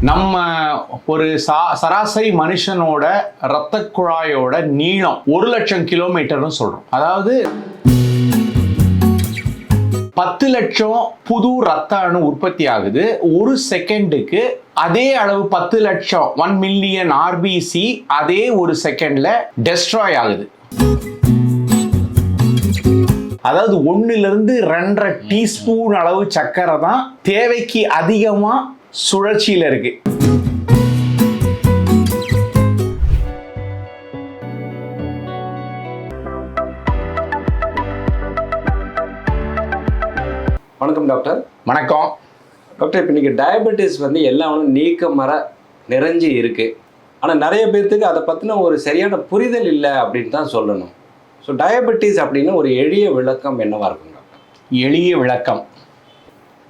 நம்ம ஒரு சா சராசரி மனுஷனோட இரத்த குழாயோட நீளம் ஒரு லட்சம் கிலோமீட்டர்னு சொல்கிறோம் அதாவது பத்து லட்சம் புது ரத்த அணு உற்பத்தி ஆகுது. ஒரு செகண்டுக்கு அதே அளவு பத்து லட்சம் ஒன் மில்லியன் ஆர்பிசி அதே ஒரு செகண்ட்ல டெஸ்ட்ராய் ஆகுது. அதாவது ஒன்றுலேருந்து இருந்து ரெண்டரை டீஸ்பூன் அளவு சக்கரை தான் தேவைக்கு அதிகமாக சுழற்சியில இருக்கு. வணக்கம் டாக்டர். வணக்கம். டாக்டர் இப்போ இன்னைக்கு டயபெட்டிஸ் வந்து எல்லாம் நீக்க மர நிறைஞ்சு இருக்கு. ஆனால் நிறைய பேர்த்துக்கு அதை பற்றின ஒரு சரியான புரிதல் இல்லை அப்படின்னு தான் சொல்லணும். ஸோ டயபெட்டிஸ் அப்படின்னு ஒரு எளிய விளக்கம் என்னவா இருக்கும் டாக்டர்? எளிய விளக்கம்.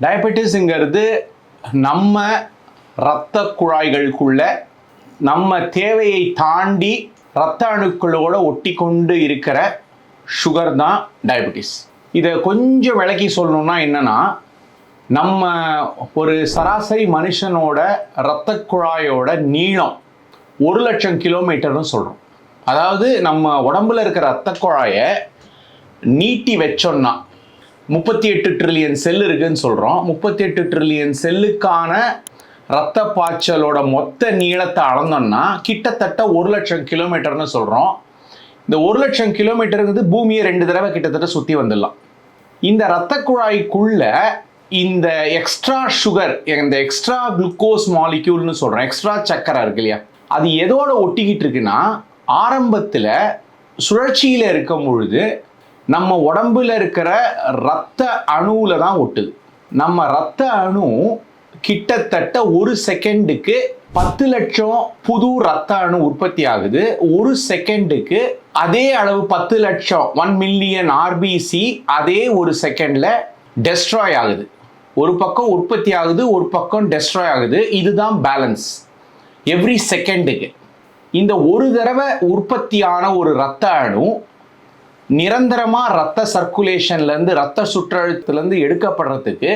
டயபெட்டிஸுங்கிறது நம்ம இரத்த குழாய்களுக்குள்ள நம்ம தேவையை தாண்டி இரத்த அணுக்களோட ஒட்டி கொண்டு இருக்கிற சுகர் தான் டயபெட்டிஸ் இதை கொஞ்சம் விளக்கி சொல்லணும்னா என்னன்னா நம்ம ஒரு சராசரி மனுஷனோட இரத்த குழாயோட நீளம் ஒரு லட்சம் கிலோமீட்டர்னு சொல்கிறோம் அதாவது நம்ம உடம்புல இருக்கிற இரத்த குழாயை நீட்டி வச்சோன்னா முப்பத்தி எட்டு ட்ரில்லியன் செல் இருக்குன்னு சொல்கிறோம் முப்பத்தி எட்டு ட்ரில்லியன் செல்லுக்கான இரத்த பாய்ச்சலோட மொத்த நீளத்தை அளந்தோம்னா கிட்டத்தட்ட ஒரு லட்சம் கிலோமீட்டர்னு சொல்கிறோம் இந்த ஒரு லட்சம் கிலோமீட்டருங்கிறது பூமியை ரெண்டு தடவை கிட்டத்தட்ட சுற்றி வந்துடலாம். இந்த இரத்த குழாய்க்குள்ள இந்த எக்ஸ்ட்ரா சுகர் இந்த எக்ஸ்ட்ரா குளுக்கோஸ் மாலிக்யூல்னு சொல்கிறோம் எக்ஸ்ட்ரா சக்கரை இருக்கு இல்லையா? அது எதோட ஒட்டிக்கிட்டு இருக்குன்னா ஆரம்பத்தில் சுழற்சியில் இருக்கும் பொழுது நம்ம உடம்புல இருக்கிற ரத்த அணுவில் தான் ஒட்டுது. நம்ம ரத்த அணு கிட்டத்தட்ட ஒரு செகண்டுக்கு பத்து லட்சம் புது ரத்த அணு உற்பத்தி ஆகுது. ஒரு செகண்டுக்கு அதே அளவு பத்து லட்சம் ஒன் மில்லியன் ஆர்பிசி அதே ஒரு செகண்டில் டெஸ்ட்ராய் ஆகுது. ஒரு பக்கம் உற்பத்தி ஆகுது ஒரு பக்கம் டெஸ்ட்ராய் ஆகுது. இதுதான் பேலன்ஸ் எவ்ரி செகண்டுக்கு இந்த ஒரு தடவை உற்பத்தியான ஒரு ரத்த அணு நிரந்தரமாக ரத்த சர்க்குலேஷன்லேருந்து ரத்த சுற்றழுத்துலேருந்து எடுக்கப்படுறதுக்கு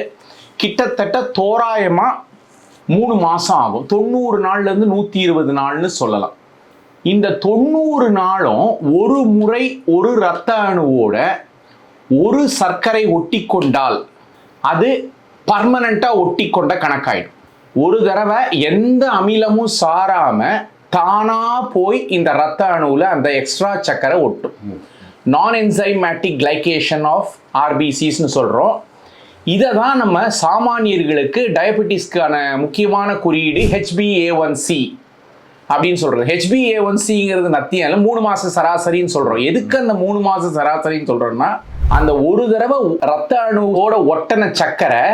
கிட்டத்தட்ட தோராயமாக மூணு மாதம் ஆகும். தொண்ணூறு நாள்லேருந்து நூற்றி இருபது நாள்னு சொல்லலாம். இந்த தொண்ணூறு நாளும் ஒரு முறை ஒரு இரத்த அணுவோட ஒரு சர்க்கரை ஒட்டி கொண்டால் அது பர்மனண்ட்டாக ஒட்டி கொண்ட கணக்காயிடும். ஒரு தடவை எந்த அமிலமும் சாராமல் தானாக போய் இந்த இரத்த அணுவில் அந்த எக்ஸ்ட்ரா சர்க்கரை ஒட்டும். நான் என்சைமேட்டிக் கிளைகேஷன் ஆஃப் ஆர்பிசிஸ்னு சொல்கிறோம் இதை தான் நம்ம சாமானியர்களுக்கு டயபெட்டிஸ்க்கான முக்கியமான குறியீடு ஹெச்பிஏ ஒன் சி அப்படின்னு சொல்கிறது ஹெச்பிஏ ஒன் சிங்கிறது நத்தியம் மூணு மாத சராசரின்னு சொல்கிறோம் எதுக்கு அந்த மூணு மாதம் சராசரின்னு சொல்கிறோன்னா அந்த ஒரு தடவை ரத்த அணுவோட ஒட்டன சக்கரை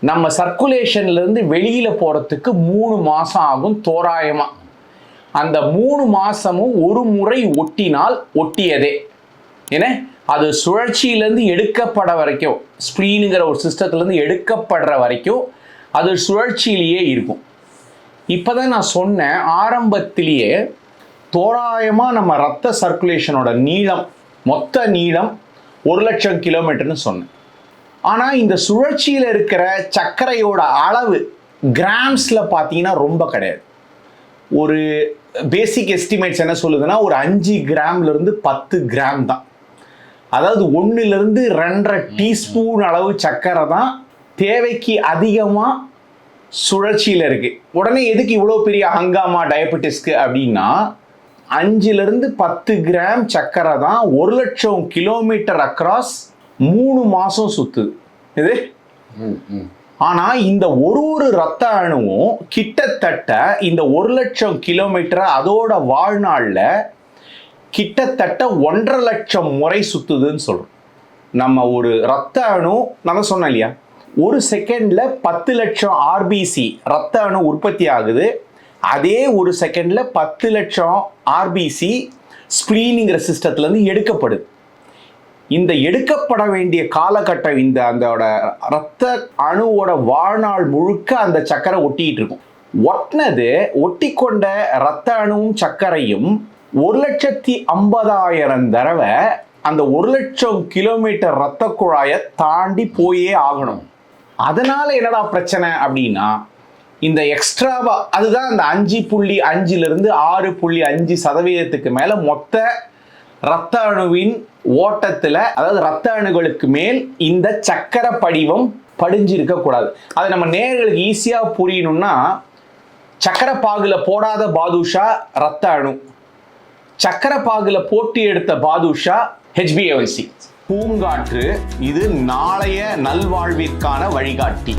நம்ம சர்க்குலேஷன்லேருந்து வெளியில் போகிறதுக்கு மூணு மாதம் ஆகும் தோராயமாக அந்த மூணு மாதமும் ஒரு முறை ஒட்டினால் ஒட்டியதே. ஏன்னா அது சுழற்சியிலேருந்து எடுக்கப்பட வரைக்கும் ஸ்ப்ரீனுங்கிற ஒரு சிஸ்டத்துலேருந்து எடுக்கப்படுற வரைக்கும் அது சுழற்சியிலேயே இருக்கும். இப்போ தான் நான் சொன்னேன் ஆரம்பத்திலேயே தோராயமாக நம்ம ரத்த சர்க்குலேஷனோட நீளம் மொத்த நீளம் ஒரு லட்சம் கிலோமீட்டர்னு சொன்னேன். ஆனால் இந்த சுழற்சியில் இருக்கிற சர்க்கரையோட அளவு கிராம்ஸில் பார்த்தீங்கன்னா ரொம்ப கிடையாது. ஒரு பேசிக் எஸ்டிமேட்ஸ் என்ன சொல்லுதுன்னா ஒரு அஞ்சு கிராம்லேருந்து பத்து கிராம் தான். அதாவது ஒண்ணுல இருந்து ரெண்டரை டீஸ்பூன் அளவு சர்க்கரை தான் தேவைக்கு அதிகமாக சுழற்சியில் இருக்கு. உடனே எதுக்கு இவ்வளோ பெரிய ஹங்காமா டயபெட்டிஸ்க்கு அப்படின்னா அஞ்சுலேருந்து பத்து கிராம் சர்க்கரை தான் ஒரு லட்சம் கிலோமீட்டர் அக்ராஸ் மூணு மாதம் சுத்துது. இது? ம் ம். ஆனா இந்த ஒரு ஒரு ரத்த அணுவும் கிட்டத்தட்ட இந்த ஒரு லட்சம் கிலோமீட்டர் அதோட வாழ்நாள்ல கிட்டத்தட்ட ஒன்றரை லட்சம் முறை சுத்துதுன்னு சொல்கிறோம் நம்ம ஒரு ரத்த அணு நான் சொன்னேன் இல்லையா? ஒரு செகண்டில் பத்து லட்சம் ஆர்பிசி ரத்த அணு உற்பத்தி ஆகுது. அதே ஒரு செகண்டில் பத்து லட்சம் ஆர்பிசி ஸ்ப்ளீனுங்கிற சிஸ்டத்துலேருந்து எடுக்கப்படுது. இந்த எடுக்கப்பட வேண்டிய காலகட்டம் இந்த அதோட ரத்த அணுவோட வாழ்நாள் முழுக்க அந்த சக்கரை ஒட்டிகிட்டு இருக்கும். ஒட்டினது ஒட்டிக்கொண்ட ரத்த அணுவும் சக்கரையும் ஒரு லட்சத்தி ஐம்பதாயிரம் தடவை அந்த ஒரு லட்சம் கிலோமீட்டர் ரத்த குழாயை தாண்டி போயே ஆகணும். அதனால என்னடா பிரச்சனை அப்படின்னா இந்த எக்ஸ்ட்ராவா அதுதான் அந்த அஞ்சு புள்ளி அஞ்சிலிருந்து ஆறு புள்ளி அஞ்சு சதவீதத்துக்கு மேலே மொத்த இரத்த அணுவின் ஓட்டத்தில் அதாவது இரத்த அணுகளுக்கு மேல் இந்த சக்கர படிவம் படிஞ்சிருக்க கூடாது. அதை நம்ம நேர்களுக்கு ஈஸியாக புரியணும்னா சக்கர பாகுல போடாத பாதுஷா ரத்த அணு. சக்கர பாகுல போட்டி எடுத்த பாதுஷா ஹெச்பிஏஒன்சி பூங்காற்று இது நாளைய நல்வாழ்விற்கான வழிகாட்டி.